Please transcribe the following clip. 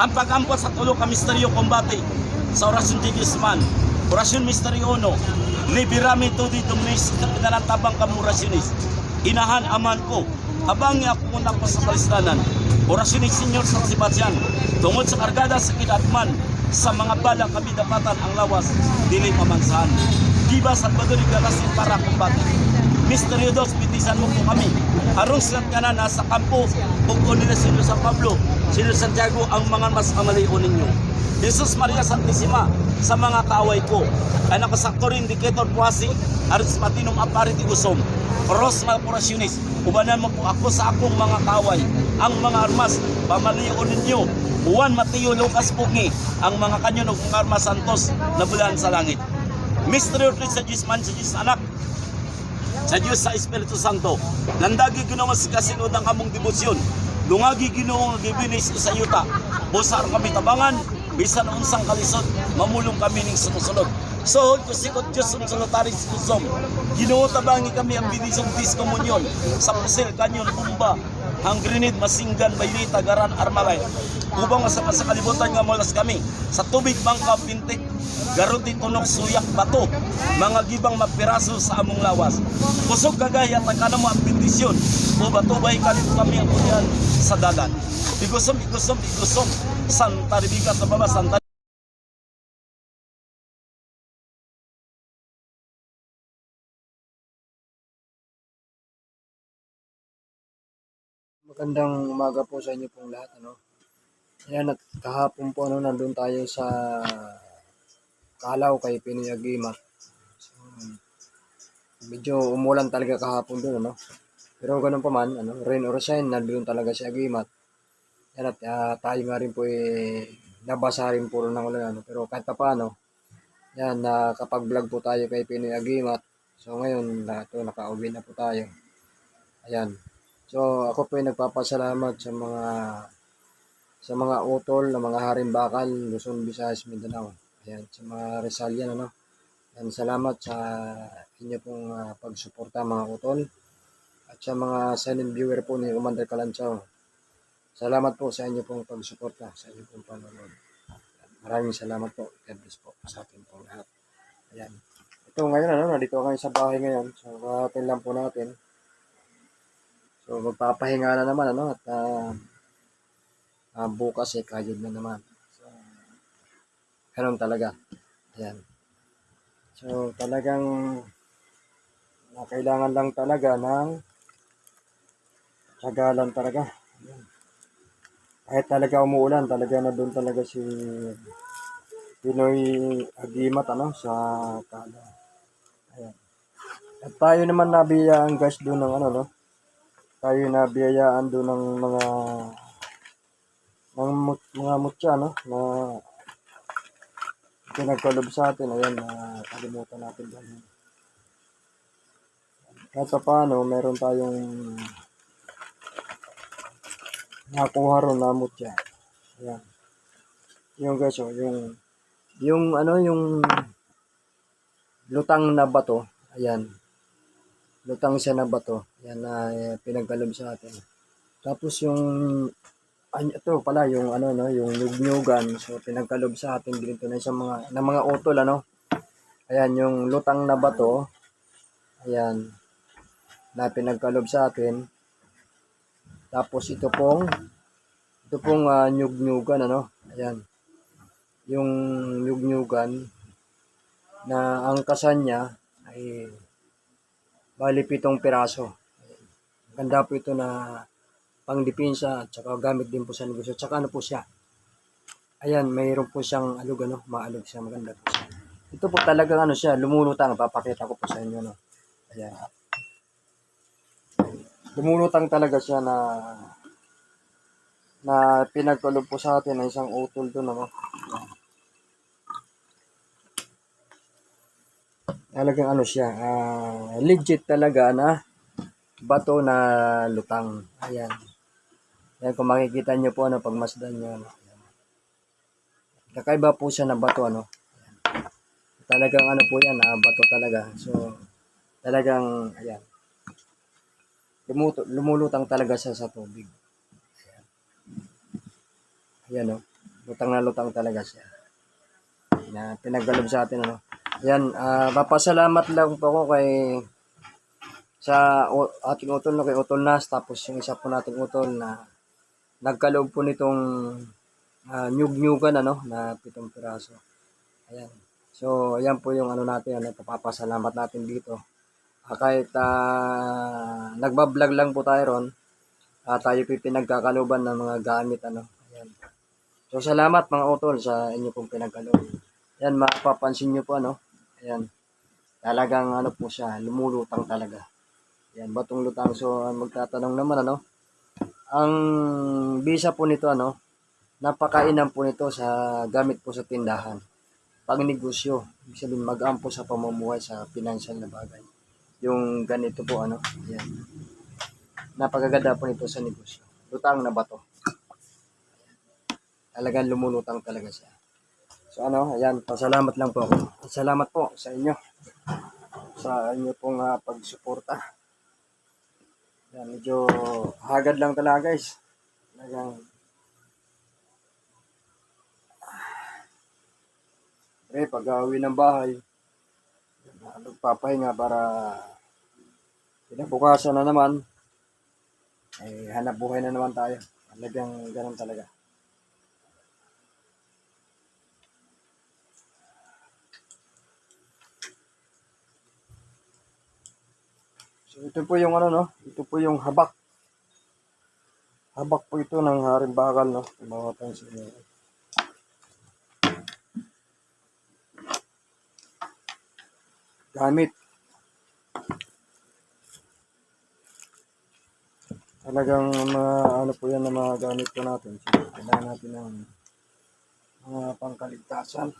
Ang pag-ampot sa tulo ka misteryo kombate sa orasyon di Guzman, orasyon misteryo no, liberami to di dominis sa pinalantabang kamurasyonis. Inahan aman ko, habang ako muna pa sa kalistanan, orasyon ni Senyor San Sebastian, tungod sa kargada sa kinatman, sa mga bala kami dapatan ang lawas, dili pamansahan. Diba Salvador Igalasin para kumbate. Misteryo dos, pitisan mo po kami. Harong silat ka na nasa kampo, ug nila sino San Pablo, sino Santiago ang mga mas kamalion ninyo. Jesus Maria Santissima sa mga kaaway ko. Ay nakasakto rin Indicator Puasi, Aris Matinong Apariti Usom. Cross mga porasyonis, ubanan mo po ako sa akong mga kaaway. Ang mga armas, pamalion ninyo. Juan Mateo Lucas Pugi, ang mga kanyon ug mga armas santos na bulan sa langit. Mystery of sa Diyos man sa Diyos anak, sa Diyos sa Espiritu Santo. Landagi ginawa sa kasinod ang among debosyon. Lungagi ginawa nga gibinis sa yuta. Busar kami tabangan, bisan unsang kalisod, mamulong kami ning sumusunod. So, ko sikot Diyos ang salutari sa kusom. Ginoo tabangi kami ang binisong diskomunyon sa pusil, kanyon, bumba, ang masinggan, baylita, garan, armalay. Ubang sa sa kalibutan nga molas kami. Sa tubig bangka, pintik, garuti tunok suyak bato mga gibang mapiraso sa among lawas kusog kagaya takana mo ang bendisyon o batubay kanito kami ang kunyan sa dagat igusom igusom igusom Santa Rebecca sa baba Santa Magandang umaga po sa inyo pong lahat. Ano? Ayan, at kahapon po ano, nandun tayo sa Kalaw kay Pinoy Agimat. So, medyo umulan talaga kahapon doon. Ano? Pero ganun pa man, ano, rain or shine, nandun talaga si Agimat. Ayan, at ah, tayo nga rin po eh, nabasa rin po ng ulan. Ano? Pero kahit pa paano, yan, nakapag-vlog po tayo kay Pinoy Agimat. So ngayon, na, ito, nakauwi na po tayo. Ayan. So ako po ay nagpapasalamat sa mga sa mga utol na mga haring-bakal, Luzon, Visayas, Mindanao. Ayan, sa mga Rizalian, ano. Ayan, salamat sa inyo pong ah, pagsuporta mga utol. At sa mga silent viewer po ni Commander Kalanchaw. Salamat po sa inyo pong pagsuporta, sa inyo pong panonood. Maraming salamat po. God bless po sa ating pong lahat. Ayan. Ito ngayon, ano, nandito kami sa bahay ngayon. So, kahatin lang po natin. So magpapahinga na naman ano at ah, ah, bukas eh kayod na naman. Ganun talaga. Ayan. So talagang na kailangan lang talaga ng tsagalan talaga. Ayan. Kahit talaga umuulan, talaga na doon talaga si Pinoy Agimat ano sa Kala. Ayan. At tayo naman nabiyaan guys doon ng ano no tayo na biyayaan doon ng mga ng mga mutya no na pinagkalob sa atin ayan na kalimutan natin doon kahit pa paano meron tayong nakuha ron na mutya ayan yung guys oh, yung yung ano yung lutang na bato ayan lutang siya na bato. Yan na eh, pinagkalob sa atin. Tapos yung ay, ito pala yung ano no, yung nyugnyugan. So pinagkalob sa atin dito na sa mga ng mga utol ano. Ayan yung lutang na bato. Ayan na pinagkalob sa atin. Tapos ito pong ito pong uh, nyugnyugan ano. Ayan. Yung nyugnyugan na ang kasan niya ay Bali, pitong piraso. Ganda po ito na pangdepensa at saka gamit din po sa negosyo. At saka ano po siya. Ayan, mayroon po siyang alog, ano, maalog siya. Maganda po siya. Ito po talagang ano siya, lumulutang. Papakita ko po sa inyo, no. Ayan. Lumulutang talaga siya na na pinagkulob po sa atin ng isang utol doon, ano. Talagang ano siya, ah, legit talaga na bato na lutang. Ayan. Ayan, kung makikita nyo po, ano, pagmasdan nyo, ano. Ayan. Kakaiba po siya na bato, ano. Ayan. Talagang ano po yan, ah, bato talaga. So, talagang, ayan. Lumuto, lumulutang talaga siya sa tubig. Ayan. Ayan, oh. lutang na lutang talaga siya. Na pinagdalob sa atin ano. Yan, ah papasalamat lang po ako kay sa ating utol no, kay Utol Nas tapos yung isa po nating utol na nagkaloob po nitong uh, nyug-nyugan ano na pitong piraso. Ayan. So, ayan po yung ano natin, ano, papapasalamat natin dito. Ah, kahit ah, nagbablog lang po tayo ron, ah, tayo po ng mga gamit, ano. Ayan. So, salamat mga utol sa inyo pong pinagkaloob. Ayan, mapapansin nyo po, ano. Ayan. Talagang, ano po siya, lumulutang talaga. Ayan, batong lutang. So, magtatanong naman, ano. Ang bisa po nito, ano, napakainan po nito sa gamit po sa tindahan pag negosyo, ibig sabihin mag-ampo sa pamumuhay sa financial na bagay. Yung ganito po ano, yan. Napakaganda po nito sa negosyo. Lutang na bato. Talagang lumulutang talaga siya. So ano, ayan, pasalamat lang po ako. Salamat po sa inyo. Sa inyo pong uh, pagsuporta. Yan, medyo hagad lang talaga guys. Talagang Eh, pag uwi ng bahay, nagpapahinga para kinabukasan na naman, eh, hanap buhay na naman tayo. Talagang ganun talaga. So, ito po yung ano, no? Ito po yung habak. Habak po ito ng haring bakal, no? Kung makapansin nyo. gamit. Talagang mga ano po yan na mga gamit po natin. So, kailangan natin ng mga pangkaligtasan.